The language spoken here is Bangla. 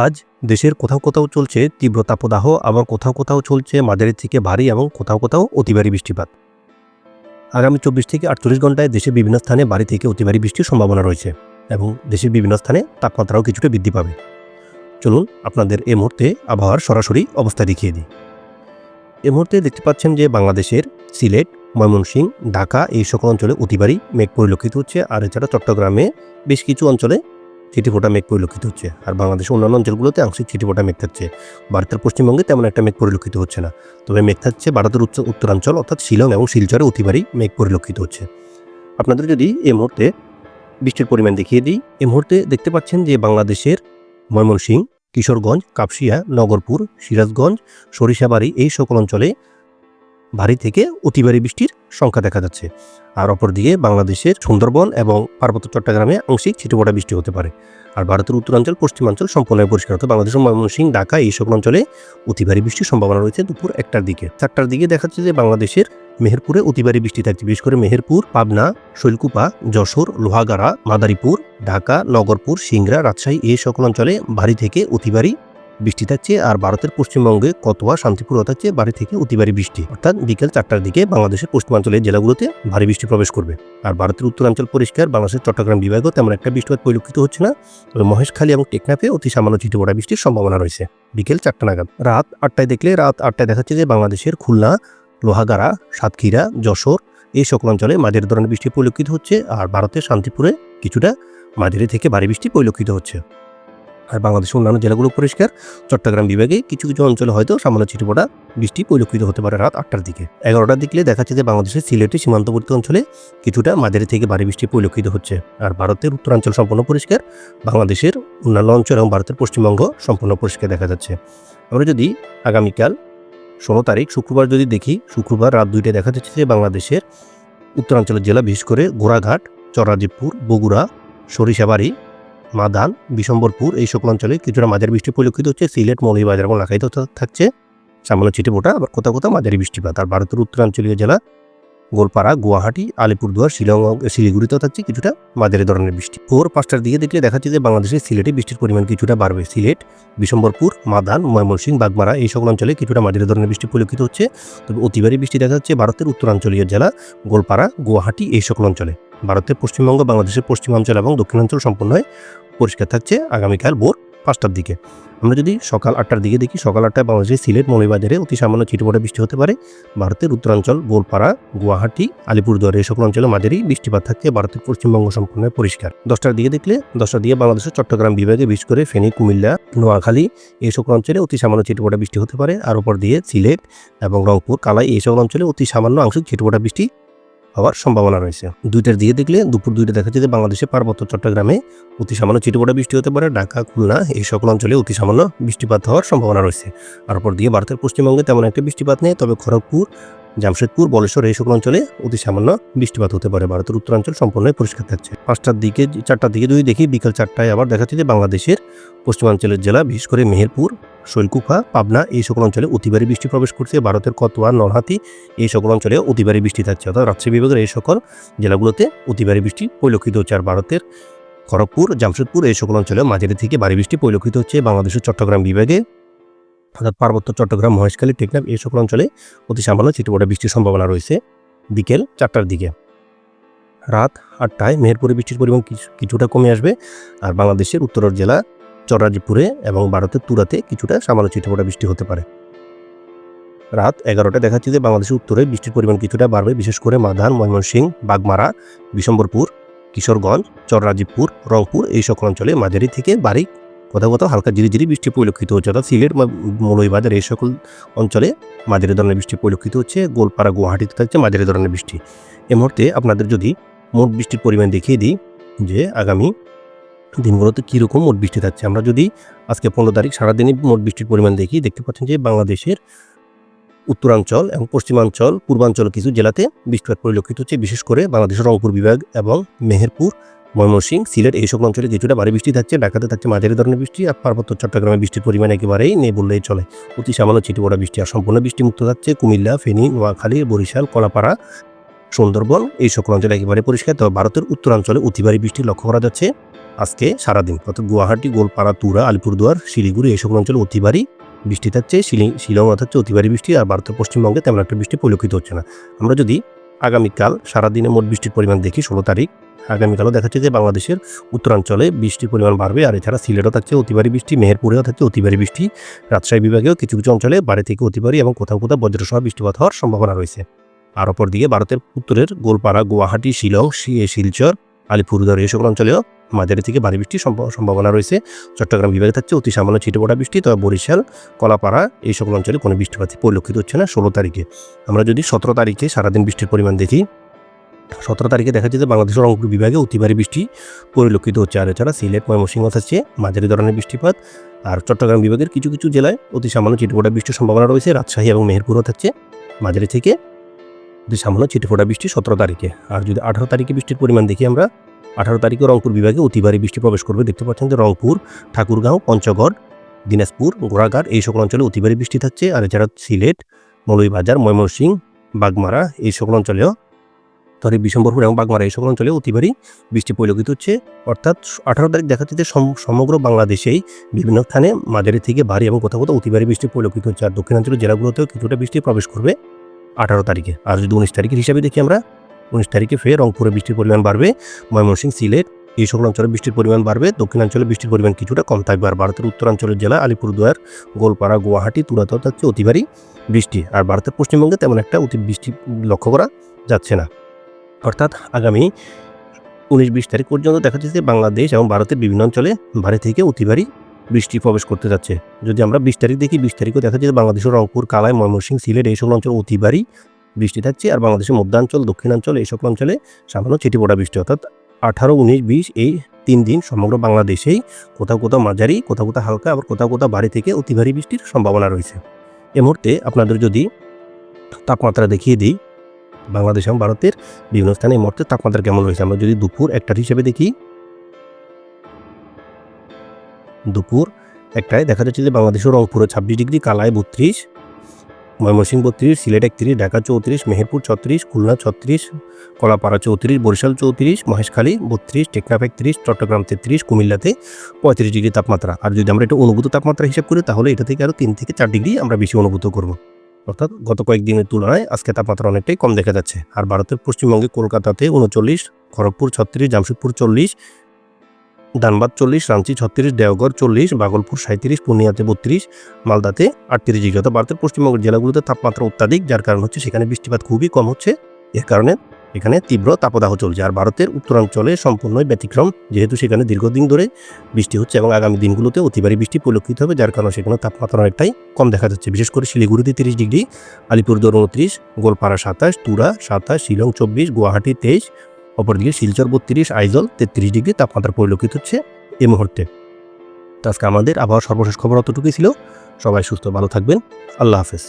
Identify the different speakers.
Speaker 1: আজ দেশের কোথাও কোথাও চলছে তীব্র তাপদাহ, আবার কোথাও কোথাও চলছে মাঝারি থেকে ভারী এবং কোথাও কোথাও অতি ভারী বৃষ্টিপাত। আগামী চব্বিশ থেকে আটচল্লিশ ঘন্টায় দেশের বিভিন্ন স্থানে ভারী থেকে অতি ভারী বৃষ্টির সম্ভাবনা রয়েছে এবং দেশের বিভিন্ন স্থানে তাপমাত্রাও কিছুটা বৃদ্ধি পাবে। চলুন আপনাদের এই মুহূর্তে আবহাওয়ার সরাসরি অবস্থা দেখিয়ে দিই। এ মুহূর্তে দেখতে পাচ্ছেন যে বাংলাদেশের সিলেট, ময়মনসিংহ, ঢাকা এই সকল অঞ্চলে অতি ভারী মেঘ পরিলক্ষিত হচ্ছে। আর এছাড়া চট্টগ্রামে বেশ কিছু অঞ্চলে ছিটিফোঁটা মেঘ পরিলক্ষিত হচ্ছে। আর বাংলাদেশের অন্যান্য অঞ্চলগুলোতে আংশিক ছিটিফোঁটা মেঘ থাকছে। ভারতের পশ্চিমবঙ্গে তেমন একটা মেঘ পরিলক্ষিত হচ্ছে না। তবে মেঘ থাকছে ভারতের উচ্চ উত্তরাঞ্চল, অর্থাৎ শিলং এবং শিলচরে অতিবারই মেঘ পরিলক্ষিত হচ্ছে। আপনাদের যদি এই মুহূর্তে বৃষ্টির পরিমাণ দেখিয়ে দিই এই মুহূর্তে দেখতে পাচ্ছেন যে বাংলাদেশের ময়মনসিংহ, কিশোরগঞ্জ, কাপসিয়া, নগরপুর, সিরাজগঞ্জ, সরিষাবাড়ি এই সকল অঞ্চলে ভারী থেকে অতি ভারী বৃষ্টির সংখ্যা দেখা যাচ্ছে। আর অপরদিকে বাংলাদেশের সুন্দরবন এবং পার্বত্য চট্টগ্রামে আংশিক ছিটেফোঁটা বৃষ্টি হতে পারে। আর ভারতের উত্তরাঞ্চল, পশ্চিমাঞ্চল সম্পূর্ণ পরিষ্কার। হতো বাংলাদেশের ময়মনসিংহ ঢাকা এই সকল অঞ্চলে অতি ভারী বৃষ্টির সম্ভাবনা রয়েছে দুপুর একটার দিকে। চারটার দিকে দেখা যাচ্ছে যে বাংলাদেশের মেহেরপুরে অতি ভারী বৃষ্টি থাকছে। বিশেষ করে মেহেরপুর, পাবনা, শৈলকুপা, যশোর, লোহাগাড়া, মাদারীপুর, ঢাকা, নগরপুর, সিংড়া, রাজশাহী এই সকল অঞ্চলে ভারী থেকে অতি ভারী বৃষ্টি থাকছে আর ভারতের পশ্চিমবঙ্গে কতোয়া শান্তিপুর থাকছে বাড়ি থেকে অতি ভারী বৃষ্টি। অর্থাৎ বিকেল চারটার দিকে বাংলাদেশের পশ্চিমাঞ্চলের জেলাগুলোতে ভারী বৃষ্টি প্রবেশ করবে। আর ভারতের উত্তরাঞ্চল পরিষ্কার, বাংলাদেশের চট্টগ্রাম বিভাগও তেমন একটা বৃষ্টিপাত পরিলক্ষিত হচ্ছে না। তবে মহেশখালী এবং টেকনাফে অতি সামান্য ছিটেপড়া বৃষ্টির সম্ভাবনা রয়েছে। বিকেল চারটা নাগাদ। রাত আটটায় দেখলে রাত আটটায় দেখাচ্ছে যে বাংলাদেশের খুলনা, লোহাগাড়া, সাতক্ষীরা, যশোর এই সকল অঞ্চলে মাঝারি ধরনের বৃষ্টি পরিলক্ষিত হচ্ছে। আর ভারতের শান্তিপুরে কিছুটা মাঝারি থেকে ভারী বৃষ্টি পরিলক্ষিত হচ্ছে। আর বাংলাদেশের অন্যান্য জেলাগুলো পরিষ্কার। চট্টগ্রাম বিভাগে কিছু কিছু অঞ্চলে হয়তো সামান্য ছিটেপোটা বৃষ্টি পরিলক্ষিত হতে পারে রাত আটটার দিকে। এগারোটার দিকে দেখা যাচ্ছে যে বাংলাদেশের সিলেটের সীমান্তবর্তী অঞ্চলে কিছুটা মাঝারি থেকে ভারী বৃষ্টি পরিলক্ষিত হচ্ছে। আর ভারতের উত্তরাঞ্চল সম্পূর্ণ পরিষ্কার। বাংলাদেশের অন্যান্য অঞ্চল এবং ভারতের পশ্চিমবঙ্গ সম্পূর্ণ পরিষ্কার দেখা যাচ্ছে। আমরা যদি আগামীকাল ষোলো তারিখ শুক্রবার যদি দেখি, শুক্রবার রাত দুইটায় দেখা যাচ্ছে যে বাংলাদেশের উত্তরাঞ্চলের জেলা বিশেষ করে গোড়াঘাট চরাজিপুর বগুড়া, সরিষাবাড়ি মাদান, বিশম্বরপুর, এই সকল অঞ্চলে কিছুটা মাঝারি বৃষ্টি পরিলক্ষিত হচ্ছে। সিলেট, মৌলভীবাজার এবং লাখাইতে থাকছে। সামান্য ছিটে ফোটা আবার কোথাও কোথাও মাঝারি বৃষ্টিপাত। আর ভারতের উত্তরাঞ্চলীয় জেলা গোলপাড়া, গুয়াহাটি, আলিপুরদুয়ার, শিলং, শিলিগুড়িতেও থাকছে কিছুটা মাঝারি ধরনের বৃষ্টি। ভোর পাঁচটার দিকে দেখলে দেখা যাচ্ছে যে বাংলাদেশের সিলেটে বৃষ্টির পরিমাণ কিছুটা বাড়বে। সিলেট, বিশম্বরপুর, মাদান, ময়মনসিংহ, বাগমারা এই সকল অঞ্চলে কিছুটা মাঝারি ধরনের বৃষ্টি পরিলক্ষিত হচ্ছে। তবে অতিবারী বৃষ্টি দেখা যাচ্ছে ভারতের উত্তরাঞ্চলীয় জেলা, গোলপাড়া, গুয়াহাটি এই সকল অঞ্চলে। ভারতের পশ্চিমবঙ্গ, বাংলাদেশের পশ্চিমাঞ্চল এবং দক্ষিণাঞ্চল সম্পূর্ণ পরিষ্কার থাকছে। আগামীকাল ভোর পাঁচটার দিকে। আমরা যদি সকাল আটটার দিকে দেখি, সকাল আটটায় বাংলাদেশের সিলেট মৌলবাজারে অতি সামান্য ছিটেপোটা বৃষ্টি হতে পারে। ভারতের উত্তরাঞ্চল গোলপাড়া গুয়াহাটি, আলিপুরদুয়ার এই সকল অঞ্চলে মাঝারি বৃষ্টিপাত থাকছে ভারতের পশ্চিমবঙ্গ সম্পূর্ণ পরিষ্কার। দশটার দিকে দেখলে, দশটার দিকে বাংলাদেশের চট্টগ্রাম বিভাগে, বিশেষ করে ফেনী, কুমিল্লা, নোয়াখালী এই সকল অঞ্চলে অতি সামান্য ছিটেপোটা বৃষ্টি হতে পারে। আর উপর দিয়ে সিলেট এবং রংপুর, কালাই এই সকল অঞ্চলে অতি সামান্য আংশিক ছিটেপোটা বৃষ্টি হওয়ার সম্ভাবনা রয়েছে। দুইটার দিকে দেখলে দুপুর দুইটা দেখা যাচ্ছে যে বাংলাদেশের পার্বত্য চট্টগ্রামে অতি সামান্য চিটপটা বৃষ্টি হতে পারে, ঢাকা, খুলনা এই সকল অঞ্চলে অতি সামান্য বৃষ্টিপাত হওয়ার সম্ভাবনা রয়েছে। আর উপর দিয়ে ভারতের পশ্চিমবঙ্গে তেমন একটা বৃষ্টিপাত নেই, তবে খড়গপুর জামশেদপুর, বলেশ্বর এই সকল অঞ্চলে অতি সামান্য বৃষ্টিপাত হতে পারে। ভারতের উত্তরাঞ্চল সম্পূর্ণ পরিষ্কার থাকছে। পাঁচটার দিকে, চারটার দিকে যদি দেখি, বিকাল চারটায় আবার দেখা যাচ্ছে যে বাংলাদেশের পশ্চিমাঞ্চলের জেলা, বিশেষ করে মেহেরপুর, শৈলকুফা, পাবনা এই সকল অঞ্চলে অতিবারী বৃষ্টি প্রবেশ করছে। ভারতের কতোয়া নলহাতি এই সকল অঞ্চলে অতিবারী বৃষ্টি থাকছে। অর্থাৎ রাজশাহী বিভাগের এই সকল জেলাগুলোতে অতিবারী বৃষ্টি পরিলক্ষিত হচ্ছে। আর ভারতের খড়গপুর, জামশেদপুর এই সকল অঞ্চলে মাঝারি থেকে ভারী বৃষ্টি পরিলক্ষিত হচ্ছে। বাংলাদেশের চট্টগ্রাম বিভাগে অর্থাৎ পার্বত্য চট্টগ্রাম, মহেশখালী, টেকনাফ এই সকল অঞ্চলে অতি সামান্য চিটপটা বৃষ্টির সম্ভাবনা রয়েছে বিকেল চারটার দিকে। রাত আটটায় মেহেরপুরে বৃষ্টির পরিমাণ কিছুটা কমে আসবে আর বাংলাদেশের উত্তরের জেলা চরাজিপুরে এবং ভারতের তুরাতে কিছুটা সামান্য চিটপটা বৃষ্টি হতে পারে। রাত এগারোটায় দেখাচ্ছে যে বাংলাদেশের উত্তরে বৃষ্টির পরিমাণ কিছুটা বাড়বে, বিশেষ করে মাধান, ময়মনসিংহ, বাগমারা, বিশম্বরপুর, কিশোরগঞ্জ, চররাজীবপুর, রংপুর এই সকল অঞ্চলে মাঝারি থেকে বাড়ি কোথাও কোথাও হালকা ঝিরিঝিরি বৃষ্টি পরিলক্ষিত হচ্ছে। অর্থাৎ সিলেট মৌলভীবাজার এই সকল অঞ্চলে মাঝারি ধরনের বৃষ্টি পরিলক্ষিত হচ্ছে। গোলপাড়া, গুয়াহাটিতে থাকছে মাঝারি ধরনের বৃষ্টি। এই মুহূর্তে আপনাদের যদি মোট বৃষ্টির পরিমাণ দেখিয়ে দিই যে আগামী দিনগুলোতে কীরকম মোট বৃষ্টি থাকছে, আমরা যদি আজকে পনেরো তারিখ সারাদিনই মোট বৃষ্টির পরিমাণ দেখি দেখতে পাচ্ছেন যে বাংলাদেশের উত্তরাঞ্চল এবং পশ্চিমাঞ্চল, পূর্বাঞ্চল কিছু জেলাতে বৃষ্টিপাত পরিলক্ষিত হচ্ছে। বিশেষ করে বাংলাদেশের রংপুর বিভাগ এবং মেহেরপুর ময়মনসিংহ, সিলেট এই সকল অঞ্চলে কিছুটা ভারী বৃষ্টি থাকছে, ঢাকাতে থাকছে মাঝারি ধরনের বৃষ্টি আর পার্বত্য চট্টগ্রামে বৃষ্টির পরিমাণ একেবারেই নেই বললেই চলে। অতি সামান্য ছিটি ছিটিপড়া বৃষ্টি আর সম্পূর্ণ বৃষ্টিমুক্ত থাকছে কুমিল্লা, ফেনী, নোয়াখালী, বরিশাল, কলাপাড়া, সুন্দরবন এই সকল অঞ্চলে একেবারে পরিষ্কার। তবে ভারতের উত্তরাঞ্চলে অতি ভারী বৃষ্টি লক্ষ্য করা যাচ্ছে আজকে সারাদিন। অর্থাৎ গুয়াহাটি, গোলপাড়া, তুরা, আলিপুরদুয়ার, শিলিগুড়ি এই সকল অঞ্চলে অতি ভারী বৃষ্টি থাকছে। শিলি, শিলং অর্থাৎ হচ্ছে অতি ভারী বৃষ্টি আর ভারতের পশ্চিমবঙ্গে তেমন একটা বৃষ্টি পরিলক্ষিত হচ্ছে না। আমরা যদি আগামীকাল সারাদিনে মোট বৃষ্টির পরিমাণ দেখি, ষোলো তারিখ আগামীকালও দেখা যাচ্ছে যে বাংলাদেশের উত্তরাঞ্চলে বৃষ্টির পরিমাণ বাড়বে, আর এছাড়া সিলেটও থাকছে অতিবারী বৃষ্টি, মেহেরপুরেও থাকছে অতিবারী বৃষ্টি। রাজশাহী বিভাগেও কিছু কিছু অঞ্চলে বাড়ি থেকে অতিবারী এবং কোথাও কোথাও বজ্রসহ বৃষ্টিপাত হওয়ার সম্ভাবনা রয়েছে। আর অপরদিকে ভারতের উত্তরের গোলপাড়া, গুয়াহাটি, শিলং শিলচর, আলিপুরদুয়ার এই সকল অঞ্চলেও মাঝারি থেকে ভারী বৃষ্টির সম্ভ- সম্ভাবনা রয়েছে। চট্টগ্রাম বিভাগে থাকছে অতি সামান্য ছিটেপোটা বৃষ্টি, তবে বরিশাল, কলাপাড়া এই সকল অঞ্চলে কোনো বৃষ্টিপাত পরিলক্ষিত হচ্ছে না ষোলো তারিখে। আমরা যদি সতেরো তারিখে সারাদিন বৃষ্টির পরিমাণ দেখি সতেরো তারিখে দেখা যাচ্ছে যে বাংলাদেশের রংপুর বিভাগে অতি ভারী বৃষ্টি পরিলক্ষিত হচ্ছে। আর এছাড়া সিলেট, ময়মনসিংহ থাকছে মাঝারি ধরনের বৃষ্টিপাত। আর চট্টগ্রাম বিভাগের কিছু কিছু জেলায় অতি সামান্য ছিটেফোঁটা বৃষ্টির সম্ভাবনা রয়েছে। রাজশাহী এবং মেহেরপুরও থাকছে। মাঝারি থেকে অতি সামান্য ছিটেফোঁটা বৃষ্টি সতেরো তারিখে। আর যদি আঠারো তারিখে বৃষ্টির পরিমাণ দেখি আমরা, আঠারো তারিখে রংপুর বিভাগে অতিভারী বৃষ্টি প্রবেশ করবে। দেখতে পাচ্ছেন যে রংপুর, ঠাকুরগাঁও, পঞ্চগড়, দিনাজপুর, গোড়াঘাট এই সকল অঞ্চলে অতিভারী বৃষ্টি থাকছে। আর এছাড়া সিলেট, মৌলভীবাজার, ময়মনসিংহ, বাগমারা এই সকল অঞ্চলেও তবে বিশম্বরপুর এবং বাগমারা এই সকল অঞ্চলে অতি ভারী বৃষ্টি পরিলক্ষিত হচ্ছে। অর্থাৎ আঠারো তারিখ দেখা যাচ্ছে সম- সমগ্র বাংলাদেশেই বিভিন্ন স্থানে মাঝারি থেকে ভারী এবং কোথাও কোথাও অতি ভারী বৃষ্টি পরিলক্ষিত হচ্ছে। আর দক্ষিণাঞ্চলের জেলাগুলোতেও কিছুটা বৃষ্টি প্রবেশ করবে আঠারো তারিখে। আর যদি উনিশ তারিখের হিসাবে দেখি আমরা, উনিশ তারিখে ফের রংপুরে বৃষ্টির পরিমাণ বাড়বে, ময়মনসিংহ, সিলেট এই সকল অঞ্চলে বৃষ্টির পরিমাণ বাড়বে। দক্ষিণাঞ্চলে বৃষ্টির পরিমাণ কিছুটা কম থাকবে। আর ভারতের উত্তরাঞ্চলের জেলা আলিপুরদুয়ার, গোলপাড়া, গুয়াহাটি তুরাতেও থাকছে অতি ভারী বৃষ্টি। আর ভারতের পশ্চিমবঙ্গে তেমন একটা অতি বৃষ্টি লক্ষ্য করা যাচ্ছে না। অর্থাৎ আগামী উনিশ বিশ তারিখ পর্যন্ত দেখা যাচ্ছে বাংলাদেশ এবং ভারতের বিভিন্ন অঞ্চলে ভারী থেকে অতি ভারী বৃষ্টি প্রবেশ করতে যাচ্ছে। যদি আমরা বিশ তারিখ দেখি, বিশ তারিখও দেখা যাচ্ছে বাংলাদেশের রংপুর, কালাই, ময়মনসিংহ, সিলেট এই সকল অঞ্চলে অতি ভারী বৃষ্টি থাকছে। আর বাংলাদেশের মধ্যাঞ্চল, দক্ষিণাঞ্চল এই সকল অঞ্চলে সামান্য ছিটি পড়া বৃষ্টি। অর্থাৎ আঠারো, উনিশ, বিশ এই তিন দিন সমগ্র বাংলাদেশেই কোথাও কোথাও মাঝারি, কোথাও কোথাও হালকা, আবার কোথাও কোথাও ভারী থেকে অতি ভারী বৃষ্টির সম্ভাবনা রয়েছে। এ মুহূর্তে আপনাদের যদি তাপমাত্রা দেখিয়ে দিই বাংলাদেশ এবং ভারতের বিভিন্ন স্থানে এই মুহূর্তে তাপমাত্রা কেমন রয়েছে? আমরা যদি দুপুর একটার হিসেবে দেখি, দুপুর একটায় দেখা যাচ্ছে যে বাংলাদেশের রংপুরে ছাব্বিশ ডিগ্রি, কালায় বত্রিশ, ময়মনসিংহ বত্রিশ, সিলেট একত্রিশ, ঢাকা চৌত্রিশ, মেহেরপুর ছত্রিশ, খুলনা ছত্রিশ, কলাপাড়া চৌত্রিশ, বরিশাল চৌত্রিশ, মহেশখালী বত্রিশ, টেকনাফ একত্রিশ, চট্টগ্রাম তেত্রিশ, কুমিল্লাতে পঁয়ত্রিশ ডিগ্রি তাপমাত্রা। আর যদি আমরা এটা অনুভূত তাপমাত্রা হিসাব করি, তাহলে এটা থেকে আরও তিন থেকে চার ডিগ্রি আমরা বেশি অনুভূত করব। অর্থাৎ গত কয়েকদিনের তুলনায় আজকে তাপমাত্রা অনেকটাই কম দেখা যাচ্ছে। আর ভারতের পশ্চিমবঙ্গে কলকাতাতে উনচল্লিশ, খড়গপুর ছত্রিশ, জামশেদপুর চল্লিশ, ধানবাদ চল্লিশ, রাঞ্চি ছত্রিশ দেওগড় চল্লিশ, বাগলপুর সাঁত্রিশ পূর্ণিয়াতে বত্রিশ, মালদাতে আটত্রিশ ডিগ্রি। অর্থাৎ ভারতের পশ্চিমবঙ্গের জেলাগুলোতে তাপমাত্রা অত্যাধিক, যার কারণ হচ্ছে সেখানে বৃষ্টিপাত খুবই কম হচ্ছে। এর কারণে এখানে তীব্র তাপদাহ চলছে আর ভারতের উত্তরাঞ্চলে সম্পূর্ণই ব্যতিক্রম, যেহেতু সেখানে দীর্ঘদিন ধরে বৃষ্টি হচ্ছে এবং আগামী দিনগুলোতে অতিবারী বৃষ্টি পরিলক্ষিত হবে, যার কারণে সেখানে তাপমাত্রা অনেকটাই কম দেখা যাচ্ছে। বিশেষ করে শিলিগুড়িতে তিরিশ ডিগ্রি, আলিপুরদুয়ার উনত্রিশ, গোলপাড়া সাতাশ, তুরা সাতাশ, শিলং চব্বিশ, গুয়াহাটি তেইশ, অপরদিকে শিলচর বত্রিশ, আইজল তেত্রিশ ডিগ্রি তাপমাত্রা পরিলক্ষিত হচ্ছে এই মুহূর্তে। তো আজকে আমাদের আবহাওয়ার সর্বশেষ খবর অতটুকুই ছিল। সবাই সুস্থ, ভালো থাকবেন। আল্লাহ হাফেজ।